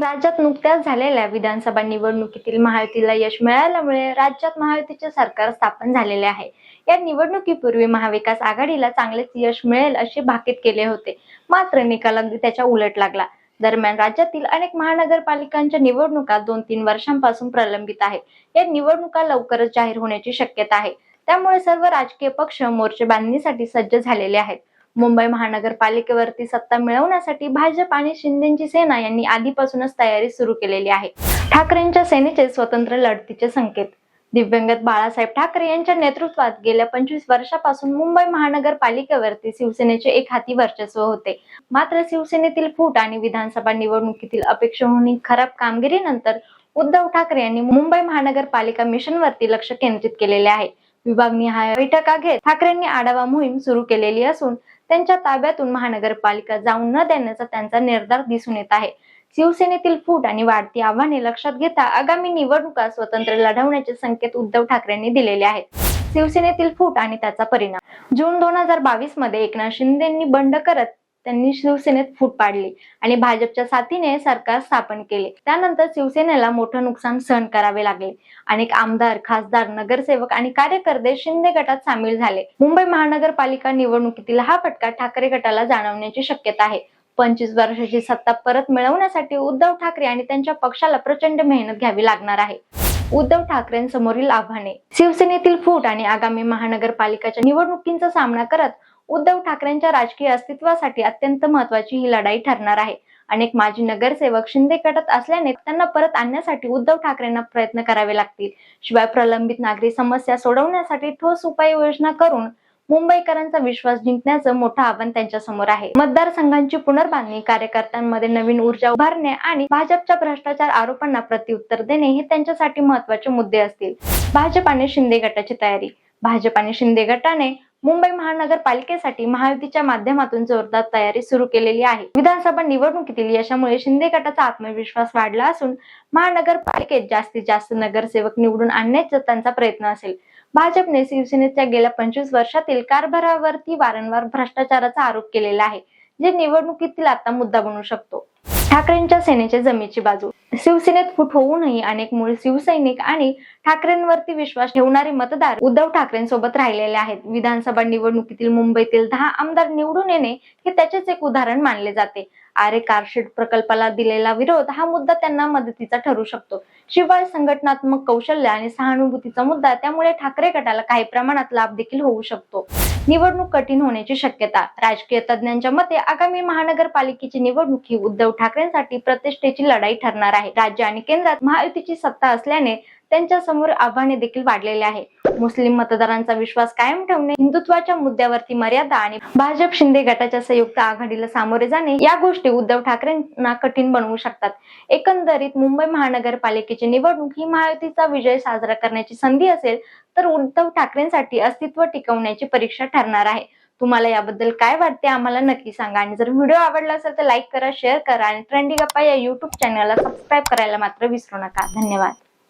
राज्यात नुकत्याच झालेल्या विधानसभा निवडणुकीतील महायुतीला यश मिळाल्यामुळे राज्यात महायुतीचे सरकार स्थापन झालेले आहे. या निवडणुकीपूर्वी महाविकास आघाडीला चांगलेच यश मिळेल असे भाकीत केले होते. मात्र निकाल अगदी त्याच्या उलट लागला. दरम्यान राज्यातील अनेक महानगरपालिकांच्या निवडणुका दोन तीन वर्षांपासून प्रलंबित आहे या निवडणुका लवकरच जाहीर होण्याची शक्यता आहे. त्यामुळे सर्व राजकीय पक्ष मोर्चे बांधणीसाठी सज्ज झालेले आहेत. मुंबई महानगरपालिकेवरती सत्ता मिळवण्यासाठी भाजप आणि शिंदेची सेना यांनी आधीपासूनच तयारी सुरू केलेली आहे. ठाकरेंच्या सेनेचे स्वतंत्र लढतीचे संकेत. दिव्यंगत बाळासाहेब ठाकरे यांच्या नेतृत्वात गेल्या पंचवीस वर्षापासून मुंबई महानगरपालिकेवरती शिवसेनेचे एक हाती वर्चस्व होते. मात्र शिवसेनेतील फूट आणि विधानसभा निवडणुकीतील अपेक्षेहून खराब कामगिरीनंतर उद्धव ठाकरे यांनी मुंबई महानगरपालिका मिशनवरती लक्ष केंद्रित केलेले आहे. विभागनिहाय बैठका घेत ठाकरेंनी आढावा मोहीम सुरू केलेली असून त्यांच्या ताब्यातून महानगरपालिका जाऊन न देण्याचा त्यांचा निर्धार दिसून येत आहे. शिवसेनेतील फूट आणि वाढती आव्हाने लक्षात घेता आगामी निवडणुका स्वतंत्र लढवण्याचे संकेत उद्धव ठाकरेंनी दिलेले आहेत. शिवसेनेतील फूट आणि त्याचा परिणाम. जून दोन हजार बावीसमध्ये एकनाथ शिंदेंनी बंड करत त्यांनी शिवसेनेत फूट पाडली आणि भाजपच्या साथीने सरकार स्थापन केले. त्यानंतर शिवसेनेला मोठं नुकसान सहन करावे लागले अनेक आमदार खासदार नगरसेवक आणि कार्यकर्ते शिंदे गटात सामील झाले. मुंबई महानगरपालिका निवडणुकीतील हा फटका ठाकरे गटाला जाणवण्याची शक्यता आहे. पंचवीस वर्षाची सत्ता परत मिळवण्यासाठी उद्धव ठाकरे आणि त्यांच्या पक्षाला प्रचंड मेहनत घ्यावी लागणार आहे. उद्धव ठाकरेंसमोरील आव्हाने. शिवसेनेतील फूट आणि आगामी महानगरपालिकाच्या निवडणुकींचा सामना करत उद्धव ठाकरेंच्या राजकीय अस्तित्वासाठी अत्यंत महत्वाची ही लढाई ठरणार आहे. अनेक माजी नगरसेवक शिंदे गटात असल्याने त्यांना परत आणण्यासाठी उद्धव ठाकरेंना प्रयत्न करावे लागतील. शिवाय प्रलंबित नागरी समस्या सोडवण्यासाठी ठोस उपाययोजना करून मुंबईकरांचा विश्वास जिंकण्याचं मोठं आव्हान त्यांच्यासमोर आहे. मतदारसंघांची पुनर्बांधणी कार्यकर्त्यांमध्ये नवीन ऊर्जा उभारणे आणि भाजपच्या भ्रष्टाचार आरोपांना प्रत्युत्तर देणे हे त्यांच्यासाठी महत्त्वाचे मुद्दे असतील. भाजप आणि शिंदे गटाची तयारी. भाजप आणि शिंदे गटाने मुंबई महानगरपालिकेसाठी महायुतीच्या माध्यमातून जोरदार तयारी सुरू केलेली आहे. विधानसभा निवडणुकीतील यशामुळे शिंदे गटाचा आत्मविश्वास वाढला असून महानगरपालिकेत जास्तीत जास्त नगरसेवक निवडून आणण्याचा त्यांचा प्रयत्न असेल. भाजपने शिवसेनेच्या गेल्या पंचवीस वर्षातील कारभारावरती वारंवार भ्रष्टाचाराचा आरोप केलेला आहे जे निवडणुकीतील आता मुद्दा बनू शकतो. ठाकरेंच्या सेनेच्या जमेची बाजू. शिवसेनेत फूट होऊनही अनेक मूळ शिवसैनिक आणि ठाकरेंवरती विश्वास ठेवणारे मतदार उद्धव ठाकरेंसोबत राहिलेले आहेत. विधानसभा निवडणुकीतील मुंबईतील दहा आमदार निवडून येणे हे त्याचेच एक उदाहरण मानले जाते. आरे कारशेड प्रकल्पाला दिलेला विरोध हा मुद्दा त्यांना मदतीचा ठरू शकतो. शिवाय संघटनात्मक कौशल्य आणि सहानुभूतीचा मुद्दा त्यामुळे ठाकरे गटाला काही प्रमाणात लाभ देखील होऊ शकतो. निवडणूक कठीण होण्याची शक्यता राजकीय तज्ज्ञांच्या मते आगामी महानगरपालिकेची निवडणूक ही उद्धव ठाकरेंसाठी प्रतिष्ठेची लढाई ठरणार आहे. राज्य आणि केंद्रात महायुतीची सत्ता असल्याने त्यांच्यासमोर आव्हाने देखील वाढलेले आहे. मुस्लिम मतदारांचा विश्वास कायम ठेवणे हिंदुत्वाच्या मुद्द्यावरती मर्यादा आणि भाजप शिंदे गटाच्या संयुक्त आघाडीला सामोरे जाणे या गोष्टी उद्धव ठाकरेंना कठीण बनवू शकतात. एकंदरीत मुंबई महानगरपालिकेची निवडणूक ही महायुतीचा विजय साजरा करण्याची संधी असेल तर उद्धव ठाकरेंसाठी अस्तित्व टिकवण्याची परीक्षा ठरणार आहे. तुम्हाला याबद्दल काय वाटते आम्हाला नक्की सांगा आणि जर व्हिडिओ आवडला असेल तर लाईक करा शेअर करा आणि ट्रेंडी गप्पा या युट्यूब चॅनलला सबस्क्राईब करायला मात्र विसरू नका. धन्यवाद.